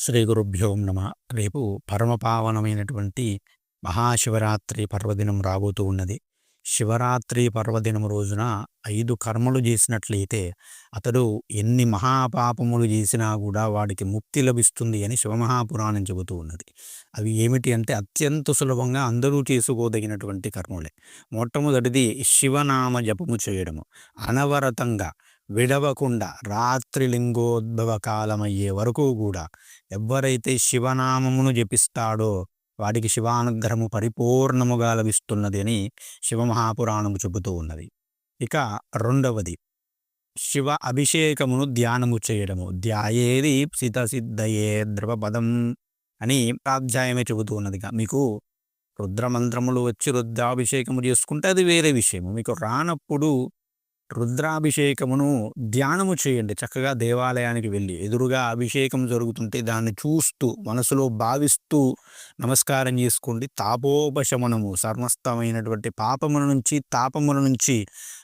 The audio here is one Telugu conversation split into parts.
శ్రీ గురుభ్యో నమ. రేపు పరమపావనమైనటువంటి మహాశివరాత్రి పర్వదినం రాబోతూ ఉన్నది. శివరాత్రి పర్వదినం రోజున ఐదు కర్మలు చేసినట్లయితే అతడు ఎన్ని మహాపాపములు చేసినా కూడా వాడికి ముక్తి లభిస్తుంది అని శివమహాపురాణం చెబుతూ ఉన్నది. అవి ఏమిటి అంటే అత్యంత సులభంగా అందరూ చేసుకోదగినటువంటి కర్మలే. మొట్టమొదటిది శివనామ జపము చేయడము. అనవరతంగా విడవకుండా రాత్రి లింగోద్భవ కాలమయ్యే వరకు కూడా ఎవరైతే శివనామమును జపిస్తాడో వాడికి శివానుగ్రహము పరిపూర్ణముగా లభిస్తున్నది అని శివమహాపురాణము చెబుతూ ఉన్నది. ఇక రెండవది శివ అభిషేకమును ధ్యానము చేయడము. ధ్యాయేది సితసిద్ధయే ద్రవపదం అని ప్రాధ్యాయమే చెబుతూ ఉన్నదిగా మీకు రుద్రమంత్రములు వచ్చి రుద్రాభిషేకము చేసుకుంటే అది వేరే విషయము. మీకు రానప్పుడు రుద్రాభిషేకమును ధ్యానము చేయండి. చక్కగా దేవాలయానికి వెళ్ళి ఎదురుగా అభిషేకం జరుగుతుంటే దాన్ని చూస్తూ మనసులో భావిస్తూ నమస్కారం చేసుకోండి. తాపోపశమనము సమస్తమైనటువంటి పాపముల నుంచి తాపముల నుంచి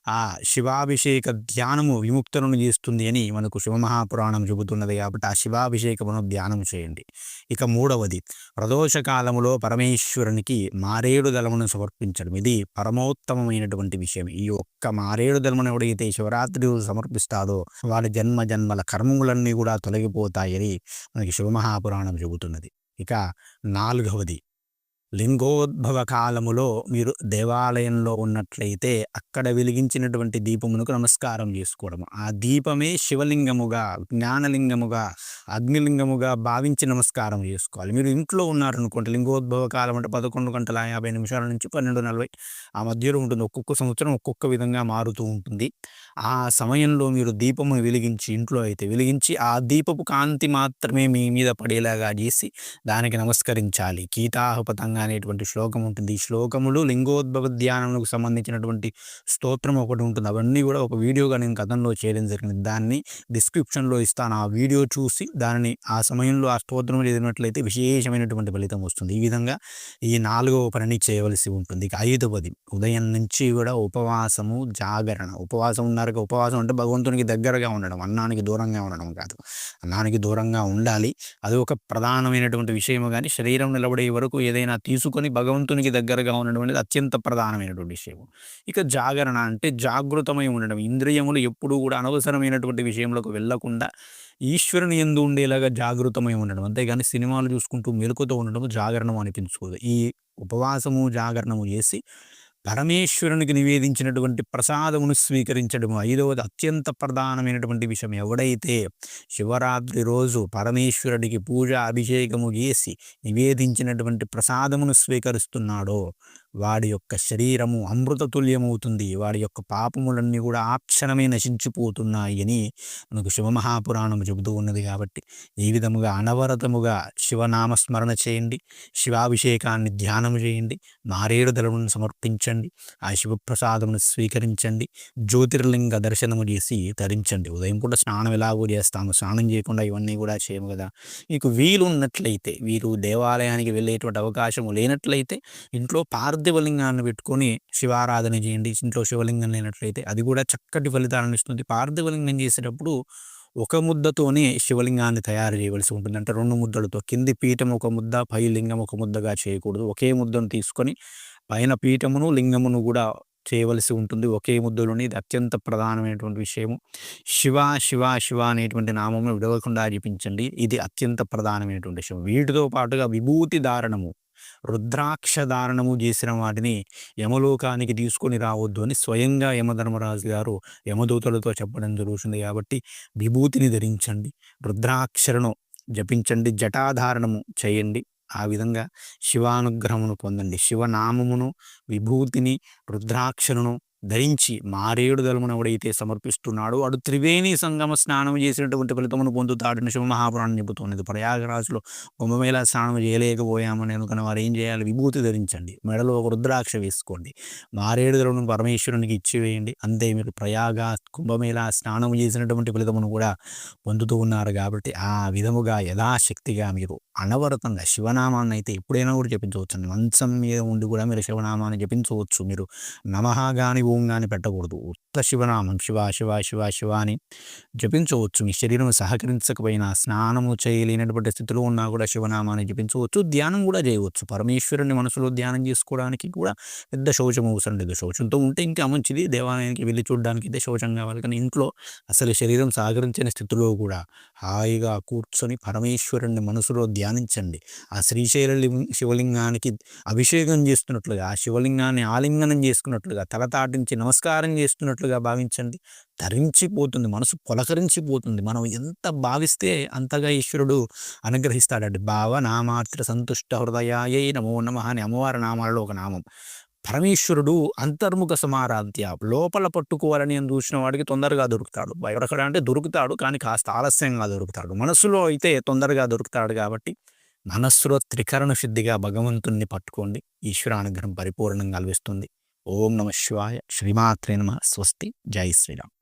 ఆ శివాభిషేక ధ్యానము విముక్తులను చేస్తుంది అని మనకు శివమహాపురాణం చెబుతున్నది కాబట్టి ఆ శివాభిషేకమును ధ్యానం చేయండి. ఇక మూడవది ప్రదోష కాలములో పరమేశ్వరునికి మారేడు దళమును సమర్పించడం. ఇది పరమోత్తమమైనటువంటి విషయం. ఈ ఒక్క మారేడు దళమును ఎవడైతే శివరాత్రి సమర్పిస్తాడో వారి జన్మ జన్మల కర్మములన్నీ కూడా తొలగిపోతాయని మనకి శివమహాపురాణం చెబుతున్నది. ఇక నాలుగవది లింగోద్భవ కాలములో మీరు దేవాలయంలో ఉన్నట్లయితే అక్కడ వెలిగించినటువంటి దీపమునకు నమస్కారం చేసుకోవడం ఆ దీపమే శివలింగముగా జ్ఞానలింగముగా అగ్నిలింగముగా భావించి నమస్కారం చేసుకోవాలి. మీరు ఇంట్లో ఉన్నారనుకోండి లింగోద్భవ కాలం అంటే పదకొండు గంటల యాభై నిమిషాల నుంచి పన్నెండు నలభై ఆ మధ్యలో ఉంటుంది. ఒక్కొక్క సంవత్సరం ఒక్కొక్క విధంగా మారుతూ ఉంటుంది. ఆ సమయంలో మీరు దీపము వెలిగించి ఇంట్లో అయితే వెలిగించి ఆ దీపపు కాంతి మాత్రమే మీ మీద పడేలాగా చేసి దానికి నమస్కరించాలి. కీతాహపతంగా అనేటువంటి శ్లోకం ఉంటుంది. ఈ శ్లోకములు లింగోద్భవ ధ్యానములకు సంబంధించినటువంటి స్తోత్రం ఒకటి ఉంటుంది. అవన్నీ కూడా ఒక వీడియోగా నేను గతంలో చేయడం జరిగింది. దాన్ని డిస్క్రిప్షన్లో ఇస్తాను. ఆ వీడియో చూసి దానిని ఆ సమయంలో ఆ స్తోత్రం చదివినట్లయితే విశేషమైనటువంటి ఫలితం వస్తుంది. ఈ విధంగా ఈ నాలుగవ పనిని చేయవలసి ఉంటుంది. ఇక ఐదవది ఉదయం నుంచి కూడా ఉపవాసము జాగరణ. ఉపవాసం ఉన్నారు ఉపవాసం అంటే భగవంతునికి దగ్గరగా ఉండడం అన్నానికి దూరంగా ఉండడం కాదు. అన్నానికి దూరంగా ఉండాలి. అది ఒక ప్రధానమైనటువంటి విషయము. కానీ శరీరం నిలబడే వరకు ఏదైనా తీసుకొని భగవంతునికి దగ్గరగా ఉండడం అనేది అత్యంత ప్రధానమైనటువంటి విషయం ఇక జాగరణ అంటే జాగృతమై ఉండడం. ఇంద్రియములు ఎప్పుడూ కూడా అనవసరమైనటువంటి విషయంలోకి వెళ్ళకుండా ఈశ్వరుని ఎందు ఉండేలాగా జాగృతమై ఉండడం. అంతేగాని సినిమాలు చూసుకుంటూ మెలకుతో ఉండడం జాగరణం అనిపించుకోదు ఈ ఉపవాసము జాగరణము చేసి పరమేశ్వరునికి నివేదించినటువంటి ప్రసాదమును స్వీకరించడం ఐదవది అత్యంత ప్రధానమైనటువంటి విషయం. ఎవడైతే శివరాత్రి రోజు పరమేశ్వరుడికి పూజ అభిషేకము చేసి నివేదించినటువంటి ప్రసాదమును స్వీకరిస్తున్నాడో వాడి యొక్క శరీరము అమృతతుల్యమవుతుంది. వాడి యొక్క పాపములన్నీ కూడా ఆక్షణమే నశించిపోతున్నాయి అని మనకు శివమహాపురాణం చెబుతూ ఉన్నది కాబట్టి ఈ విధముగా అనవరతముగా శివనామస్మరణ చేయండి. శివాభిషేకాన్ని ధ్యానం చేయండి. మారేడు దళమును సమర్పించండి. ఆ శివప్రసాదమును స్వీకరించండి. జ్యోతిర్లింగ దర్శనము చేసి ధరించండి ఉదయం కూడా స్నానం ఎలాగో చేస్తాము. స్నానం చేయకుండా ఇవన్నీ కూడా చేయము కదా. మీకు వీలు ఉన్నట్లయితే వీరు దేవాలయానికి వెళ్ళేటువంటి అవకాశం లేనట్లయితే ఇంట్లో పార్థ పార్థివలింగాన్ని పెట్టుకొని శివారాధన చేయండి. ఇంట్లో శివలింగం లేనట్లయితే అది కూడా చక్కటి ఫలితాలను ఇస్తుంది. పార్థివలింగం చేసేటప్పుడు ఒక ముద్దతోనే శివలింగాన్ని తయారు చేయవలసి ఉంటుంది. అంటే రెండు ముద్దలతో కింది పీఠం ఒక ముద్ద పై లింగం ఒక ముద్దగా చేయకూడదు. ఒకే ముద్దను తీసుకొని పైన పీఠమును లింగమును కూడా చేయవలసి ఉంటుంది. ఒకే ముద్దలోని ఇది అత్యంత ప్రధానమైనటువంటి విషయము. శివ శివ శివ అనేటువంటి నామము విడవకుండా జపించండి ఇది అత్యంత ప్రధానమైనటువంటి విషయం. వీటితో పాటుగా విభూతి ధారణము. రుద్రాక్ష ధారణము చేసిన వాటిని యమలోకానికి తీసుకొని రావద్దు అని స్వయంగా యమధర్మరాజు గారు యమదూతలతో చెప్పడం జరుగుతుంది కాబట్టి విభూతిని ధరించండి రుద్రాక్షరను జపించండి జటాధారణము చేయండి. ఆ విధంగా శివానుగ్రహమును పొందండి. శివనామమును విభూతిని రుద్రాక్షరను ధరించి మారేడు దళమును సమర్పిస్తున్నాడు సమర్పిస్తున్నాడో వాడు త్రివేణి సంగమ స్నానం చేసినటువంటి ఫలితమును పొందుతాడని శివమహాపురాణం చెబుతున్నది. ప్రయాగరాజులో కుంభమేళ స్నానం చేయలేకపోయామని అనుకున్న వారు ఏం చేయాలి? విభూతి ధరించండి. మెడలో ఒక రుద్రాక్ష వేసుకోండి. మారేడు దళమును పరమేశ్వరునికి ఇచ్చివేయండి. అంతే మీరు ప్రయాగ కుంభమేళ స్నానం చేసినటువంటి ఫలితమును కూడా పొందుతూ ఉన్నారు కాబట్టి ఆ విధముగా యథాశక్తిగా మీరు అనవరతంగా శివనామాన్ని అయితే ఎప్పుడైనా కూడా జపించవచ్చు మంచం మీద ఉండి కూడా మీరు శివనామాన్ని జపించవచ్చు. మీరు నమహ కానీ ఓం కానీ పెట్టకూడదు. సహస్ర శివనామం శివ శివ శివ శివ అని జపించవచ్చు. మీ శరీరం సహకరించకపోయినా స్నానము చేయలేనటువంటి స్థితిలో ఉన్నా కూడా శివనామాన్ని జపించవచ్చు. ధ్యానం కూడా చేయవచ్చు. పరమేశ్వరుని మనసులో ధ్యానం చేసుకోవడానికి కూడా పెద్ద శౌచం అవసరం లేదు. శౌచంతో ఉంటే ఇంకా మంచిది. దేవాలయానికి వెళ్ళి చూడడానికి అయితే శౌచం కావాలి. కానీ ఇంట్లో అసలు శరీరం సహకరించని స్థితిలో కూడా హాయిగా కూర్చొని పరమేశ్వరుని మనసులో ధ్యానించండి. ఆ శ్రీశైల శివలింగానికి అభిషేకం చేస్తున్నట్లుగా ఆ శివలింగాన్ని ఆలింగనం చేసుకున్నట్లుగా తలతాటించి నమస్కారం చేస్తున్నట్లుగా భావించండి. ధరించిపోతుంది. మనసు పొలకరించిపోతుంది. మనం ఎంత భావిస్తే అంతగా ఈశ్వరుడు అనుగ్రహిస్తాడండి. భావ నామాత్ర సంతుష్ట హృదయాయే నమో నమ అని అమ్మవారి నామాలలో ఒక నామం. పరమేశ్వరుడు అంతర్ముఖ సమారాధ్య. లోపల పట్టుకోవాలని అని చూసిన వాడికి తొందరగా దొరుకుతాడు. బయటక్కడ అంటే దొరుకుతాడు. కానీ కాస్త ఆలస్యంగా దొరుకుతాడు. మనసులో అయితే తొందరగా దొరుకుతాడు కాబట్టి మనస్సులో త్రికరణ శుద్ధిగా భగవంతుణ్ణి పట్టుకోండి. ఈశ్వర అనుగ్రహం పరిపూర్ణంగా లభిస్తుంది. ఓం నమ శివాయ. శ్రీమాత్రే నమ. స్వస్తి. జై శ్రీరామ్.